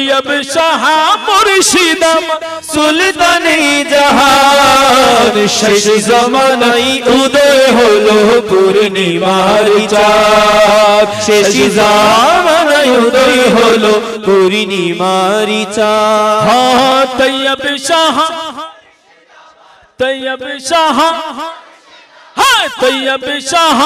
তৈয়ব শাহ মুর্শিদাম সুলতানি জাহান। শেষ জমানাই উদয় হলো পূর্ণিমার চাঁদ। শেষ জমানাই উদয় হলো পূর্ণিমার চাঁদ। তৈয়ব শাহ তৈয়ব শাহ হ্যাঁ তৈয়ব শাহ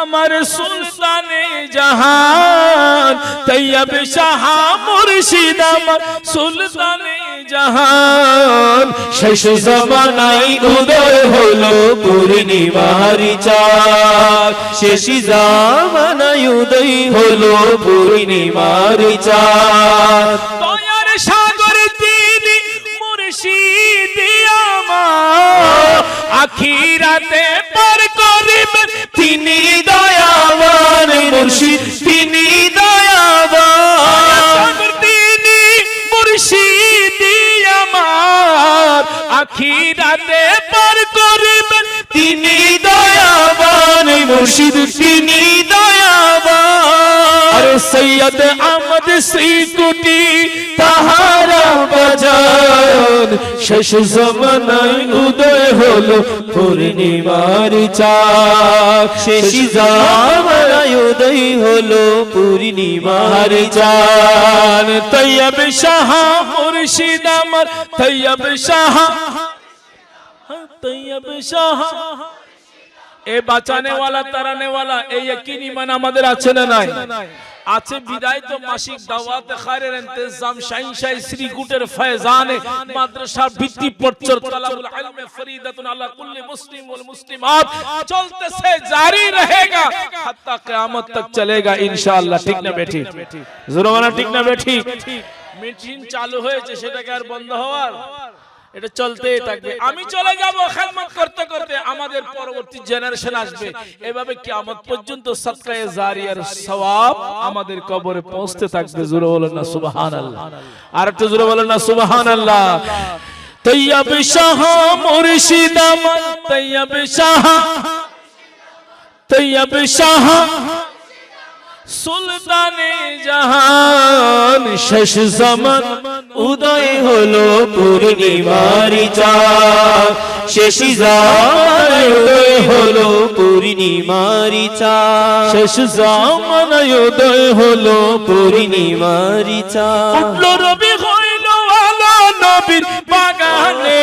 আমার সুলতানে জাহান, তৈয়ব শাহ মুর্শিদ আমার সুলতানে জাহান। শেষ জমানাই উদয় হলো পূর্ণিমারি চাঁদ। শেষ জমানাই উদয় হলো পূর্ণিমারি চাঁদ। আখিরাতে পার করিবেন তিনি দয়াবান মুর্শিদ তিনি দয়াবান। আরে সৈয়দ আহমদ শ্রী কুটির শেষ জমানায় উদয় হলো পূর্ণিমার চাঁদ। শেষ জমানায় উদয় হলো পূর্ণিমার চাঁদ। তৈয়ব শাহ মুর্শিদ আমার তৈয়ব শাহ তৈয়ব শাহ। এ বাঁচানেওয়ালা, তারানেওয়ালা, এই একই মান আমাদের আছে না নাই? আছে বিদায় তো মাসিক দাওয়াত খায়রের ইন্তজাম শাহিন শাহ শ্রীকুটের ফয়জানে মাদ্রাসা ভিত্তি পড়চর তালাবুল ইলমে ফরিদাতুন আলা কুল্লি মুসলিম ওয়াল মুসলিমাত। চলতেছে, জারি रहेगा হাত্তা কিয়ামত তক চলেগা ইনশাআল্লাহ, ঠিক না বেঠি? জোরমানা ঠিক না বেঠি? মিটিং চালু হয়েছে, সেটাকে আর বন্ধ হওয়ার? এটা চলতেই থাকবে। আমি চলে যাব খেদমত করতে করতে আমাদের পরবর্তী জেনারেশন আসবে। এভাবে কিয়ামত পর্যন্ত সদকায়ে জারিয়ার সওয়াব আমাদের কবরে পৌঁছতে থাকবে। জোরে বলেন না সুবহানাল্লাহ। আর একটু জোরে বলেন না সুবহানাল্লাহ। তৈয়ব শাহ মুর্শিদ আমার তৈয়ব শাহ তৈয়ব শাহ সুলতানে জাহান শেষ zaman উদয় হলো পূর্ণিমারি চাঁদ। শেষ zaman উদয় হলো পূর্ণিমারি চাঁদ। শেষ zaman উদয় হলো পূর্ণিমারি চাঁদ। উঠল রবি হইল আলো নবীর বাগানে।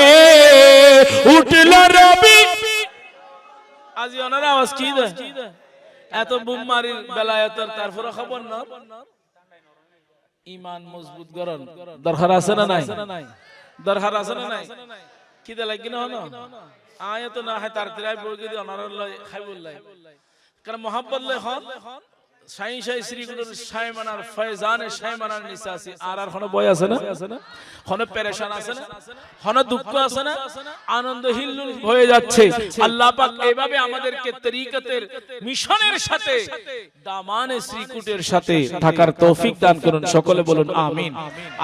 উঠল রবি। আজি ওনার আওয়াজ কি দেয়? এত বুমারির বেলা এত তারপরে খবর না? ইমান মজবুত করন দরকার আছে না নাই? দরকার আছে না নাই? কি দে লাগি না হনো আয় তো না হয় তার তিরাই বই যদি অনার লয় খাইবুল লাই কারণ মোহাম্মদ লয় হন সাই সাই শ্রী গুরুর সাইমানার ফয়জানে সাইমানার নিচে আছে। আর আর কোনো বই আছে না? কোনো পেরেশান আছে না? কোনো দুঃখ আছে না? আনন্দ হিল্লুল হয়ে যাচ্ছে। আল্লাহ পাক এইভাবে আমাদেরকে তরিকতের মিশনের সাথে দামানে শ্রীকুটের সাথে থাকার তৌফিক দান করুন। সকলে বলুন আমিন।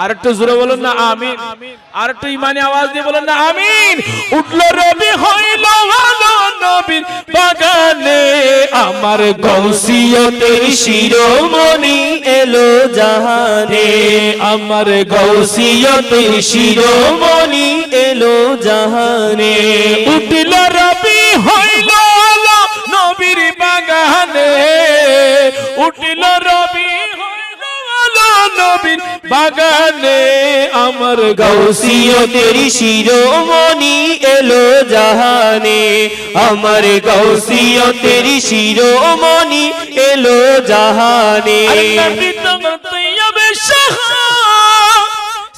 আর একটু জোরে বলুন না আমিন। আর একটু ইমানে আওয়াজ দিয়ে বলুন না আমিন। উঠল রবি হইল ভালো নবীর বাগানে আমার গৌসিয়তের শিরোমণি এলো জাহানে। আমার গৌসিয়ত শিরোমণি এলো জাহানে। উঠল নবীর বাগানে আমার গৌসিয়তের শিরোমণি এলো জাহানে। আমার গৌসিয়তের শিরোমণি এলো জাহানে।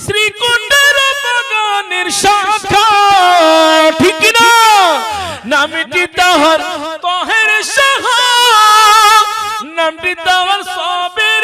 শ্রীকুণ্ডের বাগানের শাখা। ঠিক না? নামটি তাহার তহের সাহা নামটি তাহার সবের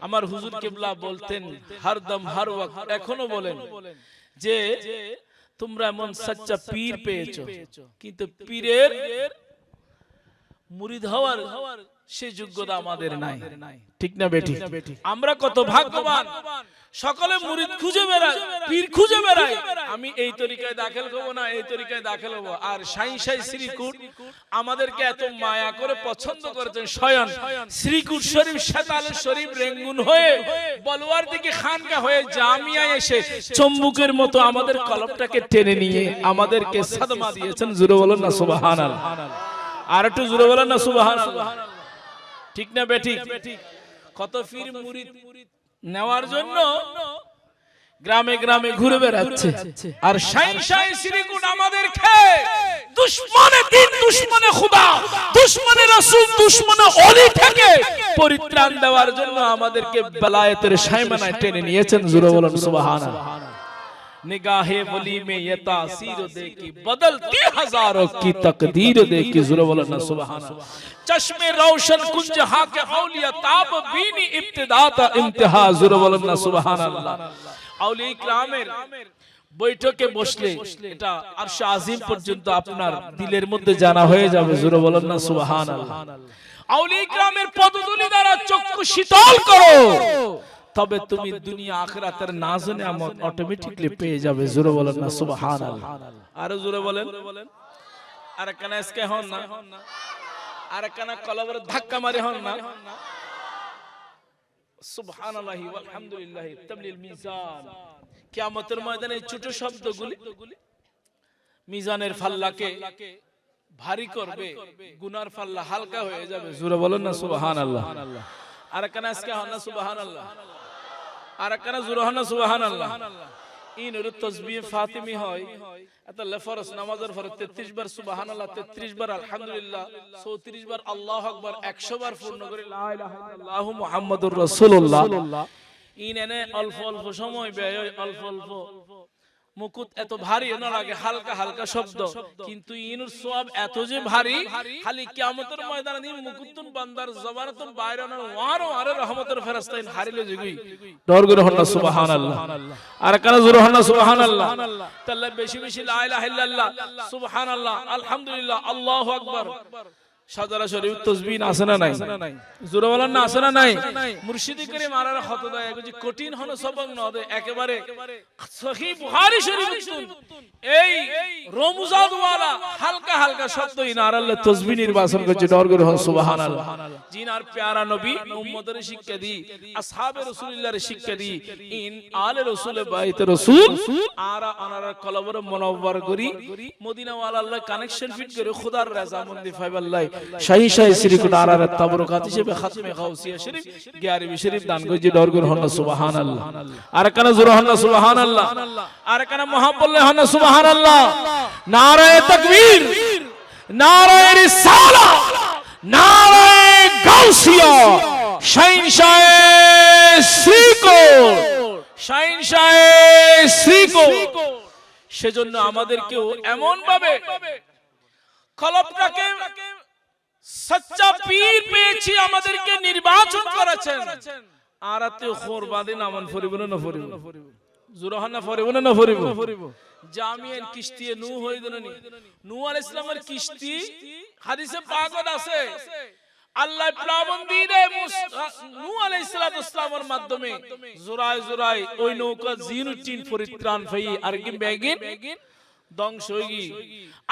আমার হুজুর কেবলা বলতেন হরদম হর ওয়াক্ত। এখনও বলেন যে তোমরা এমন সচ্চা পীর পেয়েছ। কিন্তু পীরের মুরিদ হওয়ার সে যোগ্যতা আমাদের নাই। ঠিক না বেটি? আমরা কত ভাগ্যবান। সকলে মুরিদ খুঁজে বেড়ায় পীর খুঁজে বেড়ায়। আমি এই তরিকায় দাখিল হব না এই তরিকায় দাখিল হব। আর সাই সাই শ্রীকুট আমাদেরকে এত মায়া করে পছন্দ করেছেন স্বয়ং। শ্রীকুট শরীফ শাতাল শরীফ রেঙ্গুন হয়ে বলওয়ার দিকে খানকা হয়ে জামিয়া এসে চম্বুকের মতো আমাদের কলপটাকে টেনে নিয়ে আমাদেরকে সাদমা দিয়েছেন। জুড়ে বলেন না সুবহানাল্লাহ। আর একটু জুড়ে বলেন না সুবহানাল্লাহ। ঠিক না বেটি কত ফির মুরিদ নেওয়ার জন্য গ্রামে গ্রামে ঘুরে বেড়াচ্ছে। আর শাই শাই শ্রীকুট আমাদের খেয়ে দুশ্মনে দিন দুশ্মনে খুদা দুশ্মনে রাসূল দুশ্মনে অলি থেকে পরিত্রাণ দেওয়ার জন্য আমাদেরকে বেলায়েতের সাইমানায় টেনে নিয়েছেন। জুরে বলেন সুবহানাল্লাহ। निगाहे वली में ये तासीर दे की बदलती हजारों की तकदीर दे की जुर बोलना सुभान चश्मे रोशन कुंज हा के औलिया ताब बीनी इब्तिदा ता इंतहा जुर बोलना सुभान अल्लाह औलिया ইকরামের বৈঠকে বসলে এটা আরশ আজিম পর্যন্ত আপনার দিলের মধ্যে জানা হয়ে যাবে জোরে বলেন না সুবহানাল্লাহ আউলিয়া ইকরামের পদধূলি দ্বারা চক্ষু শীতল করো তবে তুমি দুনিয়া আখিরাতের নাজ নিয়ামত অটোমেটিকলি পেয়ে যাবে। জোরে বলেন না সুবহানাল্লাহ। আরও জোরে বলেন। আর কেন হন না? আর কেন কলবর ধাক্কা মারে হন না? সুবহানাল্লাহি তাবলিল মিজান। কিয়ামতের ময়দানে ছোট শব্দগুলি মিজানের ফাল্লাকে ভারী করবে গুনার ফাল্লা হালকা হয়ে যাবে। জোরে বলেন না সুবহানাল্লাহ। আর কেন আজকে হন না সুবহানাল্লাহ? আর একখানা জুরহানা সুবাহান আল্লাহ তসবিহ ফাতিমি হয়, এত লেফরস নামাজের পরে 33 বার সুবহানাল্লাহ 33 বার আলহামদুলিল্লাহ 34 বার আল্লাহু আকবার 100 বার পূর্ণ করে, লা ইন এনে অল্প অল্প সময় ব্যয় অল্প অল্প মুকুট এত ভারী না লাগে হালকা হালকা শব্দ। কিন্তু ইনুর সওয়াব এত যে ভারী খালি কিয়ামতের ময়দানে নি মুকুতুন বান্দার জবানাতুন বাইরানা ওয়ার ওয়ার রহমতের ফেরেশতা ইন হারিলে জুগি ডর করে হন্না সুবহানাল্লাহ। আর কানা জোরে হন্না সুবহানাল্লাহ। তাল্লা বেশি বেশি লা ইলাহা ইল্লাল্লাহ সুবহানাল্লাহ। আলহামদুলিল্লাহ আল্লাহু আকবার। শিক্ষা দি শিক্ষা দি ইন মদিনা কানেকশন ফিট করে খোদার রাজামন্দি ফাইবাল্লাহ। শাহী শাহী শ্রীকুট আরার তাবরকাত হিসেবে খাতমে গাউসিয়া শরীফ, গিয়ারবি শরীফ দান সুবহানাল্লাহ। আর জোর হন সুবহানাল্লাহ। আর সুবহানাল্লাহ। নারায়ে তাকবীর, নারায়ে রিসালা, নারায়ে গাউসিয়া। শ্রীকোট শাইন শাহে শ্রীকোট। সেজন্য আমাদেরকেও এমন ভাবে সচ্চা পীর পেয়েছি, আমাদেরকে নির্বাচন করেছেন। আরাতে খোরবাদে নামান ফরিব না ফরিব জুরহানা ফরিব না ফরিব জামিয়ান কিস্তি নূ হই দননি নূহ আলাইহিস সালামের কিস্তি হাদিসে পাকত আছে। আল্লাহ প্লাবন দিয়ে নূহ আলাইহিস সালামের মাধ্যমে জোরায় জোরায় ওই নৌকা জিনুটিন পরিত্রাণ ফই আর কি বেগিন ধ্বংস হই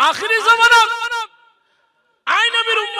আখরি জামানা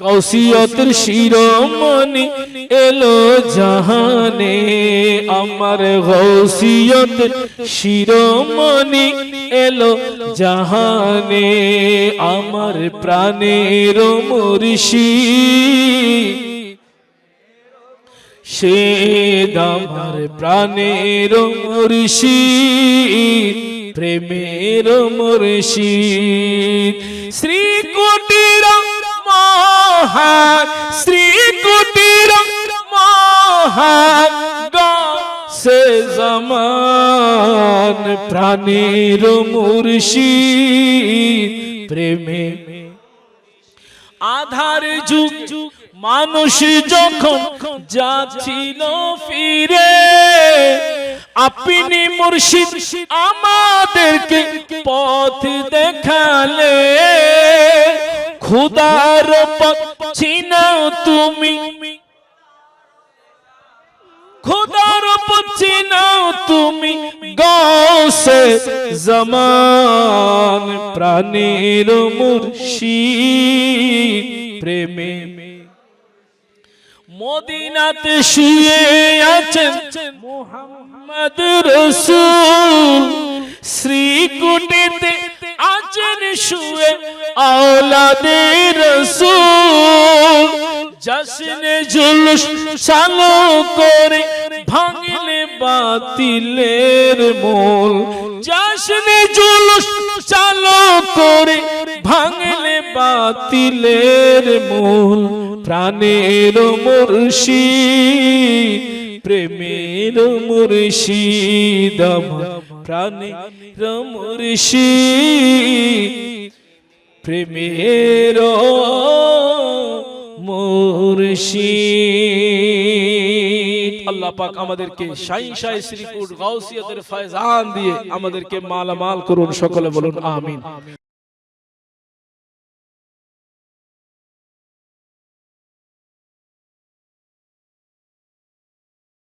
গৌসিয়তের শিরোমণি এলো জাহানে। আমার গৌসিয়তের শিরোমণি এলো জাহানে। আমার প্রাণের মুর্শি সে আমার প্রাণের মুর্শি, প্রেমের মুর্শি। শ্রী কুটির মহান শ্রী কুটির মহান সে জমান প্রাণের মুর্শি প্রেমে। আধার যুগ, মানুষ যখন যাচ্ছিল ফিরে, আপনি মুর্শিদ আমাদেরকে পথ দেখালে। খুদার পথ চিনাও তুমি। খুদার পথ চিনাও তুমি। গৌসে জমান প্রাণীর মুর্শিদ প্রেমে। মদিনাতে শুয়ে আছেন মোহাম্মদ রসুল। শ্রীকুটিতে আছেন শুয়ে আওলাদে রসুল। জশ্নে জুলুস চালু করে ভাঙলে বাতিলের মূল। জশ্নে জুলুস চালু করে ভাঙলে বাতিলের মূল। প্রাণের মুর্শি প্রেমের মুর্শিদ প্রাণের ঋষি, প্রেমের মুর্শিদ আল্লাহ পাক আমাদেরকে শাই শাই শ্রীপুর গাউসিয়াতের ফয়জান দিয়ে আমাদেরকে মালামাল করুন, সকলে বলুন, আমিন।